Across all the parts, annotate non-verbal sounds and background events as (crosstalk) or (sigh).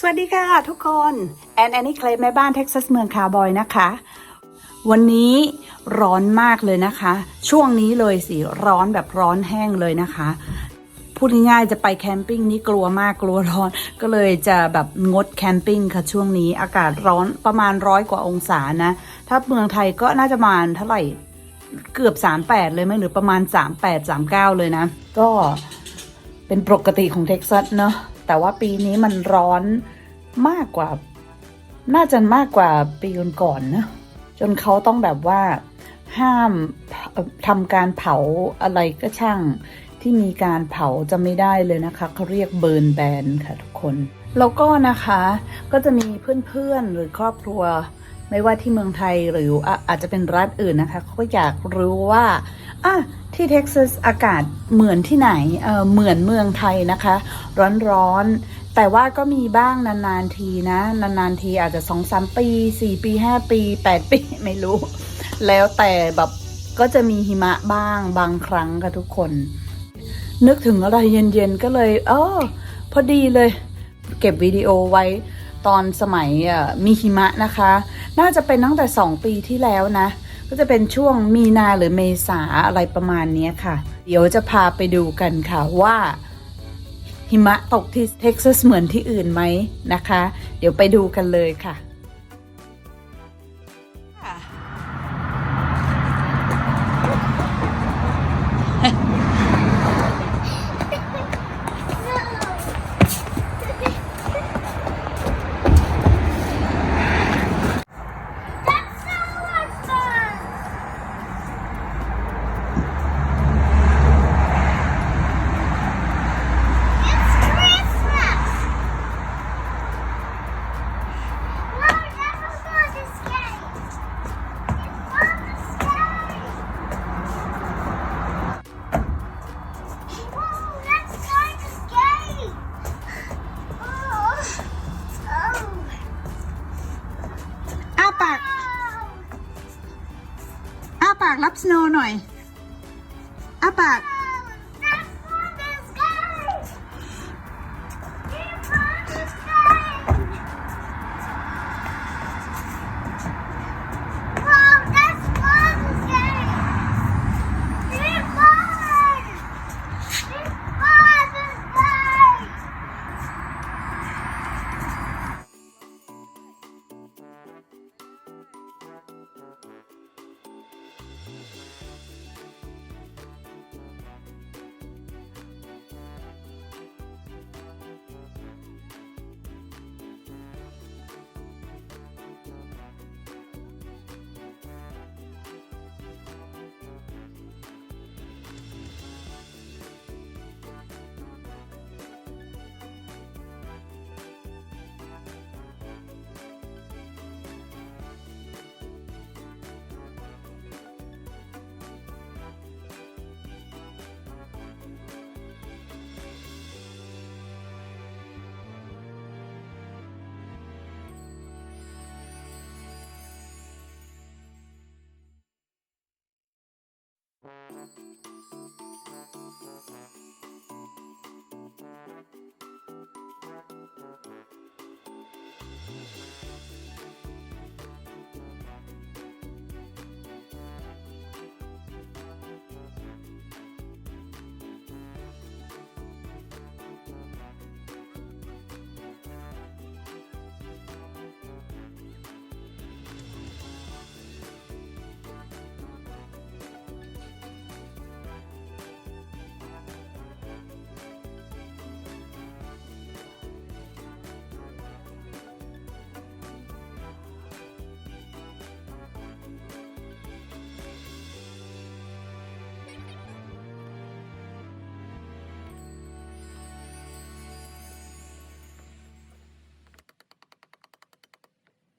สวัสดีค่ะทุกคน แอนแอนนี่เคลมแม่บ้านเท็กซัสเมืองคาร์บอยนะคะ วันนี้ร้อนมากเลยนะคะ ช่วงนี้เลยสิร้อนแบบร้อนแห้งเลยนะคะ พูดง่ายๆจะไปแคมปิ้งนี่กลัวมากกลัวร้อน ก็เลยจะแบบงดแคมปิ้งค่ะช่วงนี้อากาศร้อนประมาณร้อยกว่าองศานะ ถ้าเมืองไทยก็น่าจะประมาณเท่าไหร่เกือบ 38 เลยไหมหรือประมาณ 38 39 เลยนะ ก็เป็นปกติของเท็กซัสเนาะ แต่ว่าปีนี้มันร้อนมากกว่า น่าจะมากกว่าปีก่อนนะ จนเขาต้องแบบว่าห้ามทำการเผาอะไรก็ช่างที่มีการเผาจะไม่ได้เลยนะคะเขาเรียกเบิร์นแบนค่ะทุกคน แล้วก็นะคะก็จะมีเพื่อนๆหรือครอบครัว ไม่ว่าที่เมืองไทยหรือออาจจะเป็นรัฐอื่นนะคะเขาก็อยากรู้ว่า อะที่เท็กซัสอากาศเหมือนที่ไหนเออเหมือนเมืองไทยนะคะ ร้อนๆ แต่ว่าก็มีบ้างนานๆทีนะ นานๆทีอาจจะสองสามปีสี่ปีห้าปีแปดปีไม่รู้ แล้วแต่แบบก็จะมีหิมะบ้างบางครั้งค่ะทุกคน นึกถึงอะไรเย็นๆ ก็เลยเออพอดีเลย เก็บวิดีโอไว้ตอนสมัยมีหิมะนะคะ น่าจะเป็นตั้งแต่สองปีที่แล้วนะ ก็จะเป็นช่วงมีนาหรือเมษาอะไรประมาณนี้ค่ะ เดี๋ยวจะพาไปดูกันค่ะว่าหิมะตกที่เท็กซัสเหมือนที่อื่นไหมนะคะ เดี๋ยวไปดูกันเลยค่ะ ปากรับสโนว์หน่อยอ้าปาก Thank you.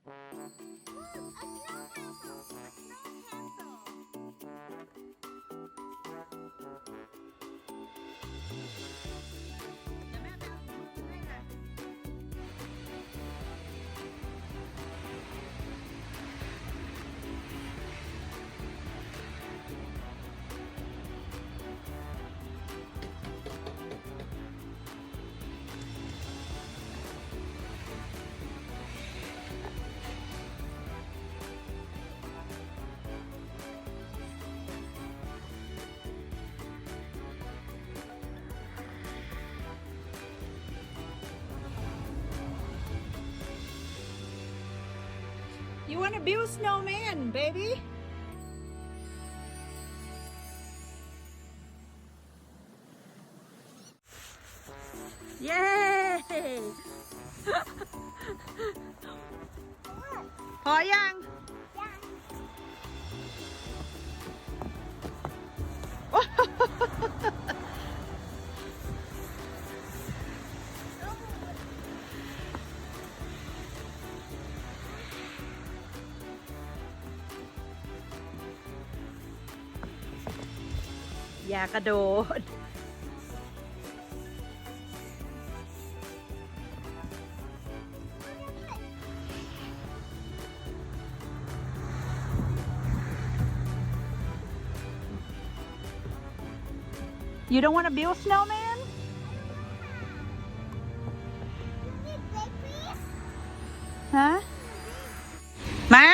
Look, a snow castle! A snow castle! You want to build snowman, baby? Yay! พอยัง อ (laughs) ย่ากระโดด You don't want to build snowman? Need babies? ฮะมา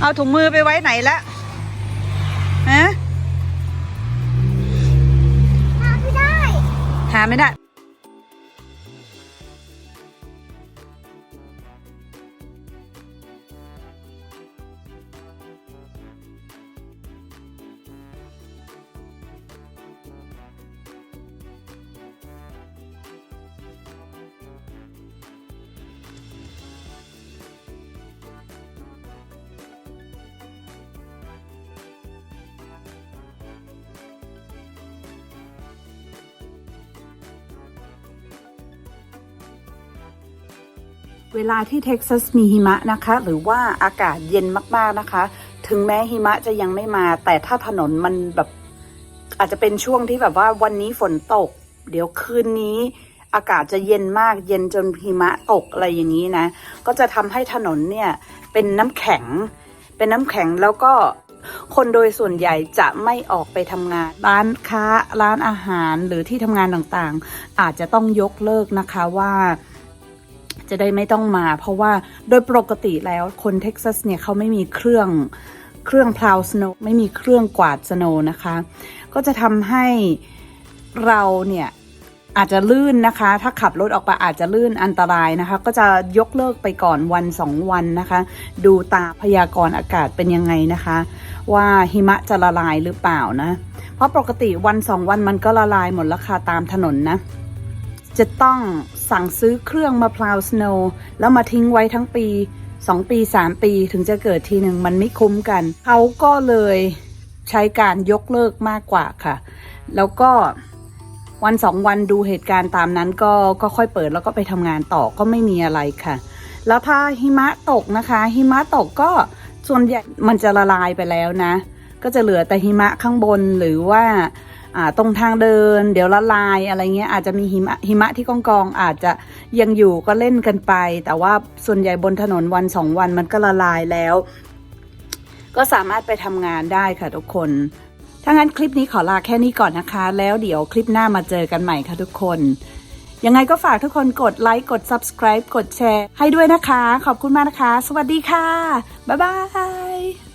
เอาถุงมือไปไว้ไหนและฮะ หาไม่ได้ หาไม่ได้ เวลาที่เท็กซัสมีหิมะนะคะ หรือว่าอากาศเย็นมากๆนะคะ ถึงแม้หิมะจะยังไม่มา แต่ถ้าถนนมันแบบอาจจะเป็นช่วงที่แบบว่าวันนี้ฝนตก เดี๋ยวคืนนี้อากาศจะเย็นมากเย็นจนหิมะตกอะไรอย่างนี้นะ ก็จะทำให้ถนนเนี่ยเป็นน้ำแข็ง เป็นน้ำแข็งแล้วก็คนโดยส่วนใหญ่จะไม่ออกไปทำงาน ร้านค้าร้านอาหารหรือที่ทำงานต่างๆ อาจจะต้องยกเลิกนะคะว่า จะได้ไม่ต้องมา เพราะว่าโดยปกติแล้วคนเท็กซัสเนี่ยเขาไม่มีเครื่องเครื่องพลาวสโนไม่มีเครื่องกวาดสโนนะคะ ก็จะทำให้เราเนี่ยอาจจะลื่นนะคะ ถ้าขับรถออกไปอาจจะลื่นอันตรายนะคะ ก็จะยกเลิกไปก่อนวันสองวันนะคะ ดูตาพยากรณ์อากาศเป็นยังไงนะคะ ว่าหิมะจะละลายหรือเปล่านะ เพราะปกติวันสองวันมันก็ละลายหมดแล้วค่ะตามถนนนะ จะต้องสั่งซื้อเครื่องมาพลาวสโนว์แล้วมาทิ้งไว้ทั้งปี 2 ปี 3 ปีถึงจะเกิดทีหนึ่งมันไม่คุ้มกัน เขาก็เลยใช้การยกเลิกมากกว่าค่ะ แล้วก็วันสองวันดูเหตุการณ์ตามนั้นก็ก็ค่อยเปิดแล้วก็ไปทำงานต่อก็ไม่มีอะไรค่ะ แล้วถ้าหิมะตกนะคะ หิมะตกก็ส่วนใหญ่มันจะละลายไปแล้วนะ ก็จะเหลือแต่หิมะข้างบนหรือว่าอ่า ตรงทางเดิน เดี๋ยวละลายอะไรเงี้ยอาจจะมีหิมะหิมะที่กองกองอาจจะยังอยู่ก็เล่นกันไป แต่ว่าส่วนใหญ่บนถนนวันสองวันมันก็ละลายแล้ว ก็สามารถไปทำงานได้ค่ะทุกคนถ้างั้นคลิปนี้ขอลาแค่นี้ก่อนนะคะ แล้วเดี๋ยวคลิปหน้ามาเจอกันใหม่ค่ะทุกคน ยังไงก็ฝากทุกคนกดไลค์กด subscribe กดแชร์ให้ด้วยนะคะ ขอบคุณมากนะคะ สวัสดีค่ะ บ๊ายบาย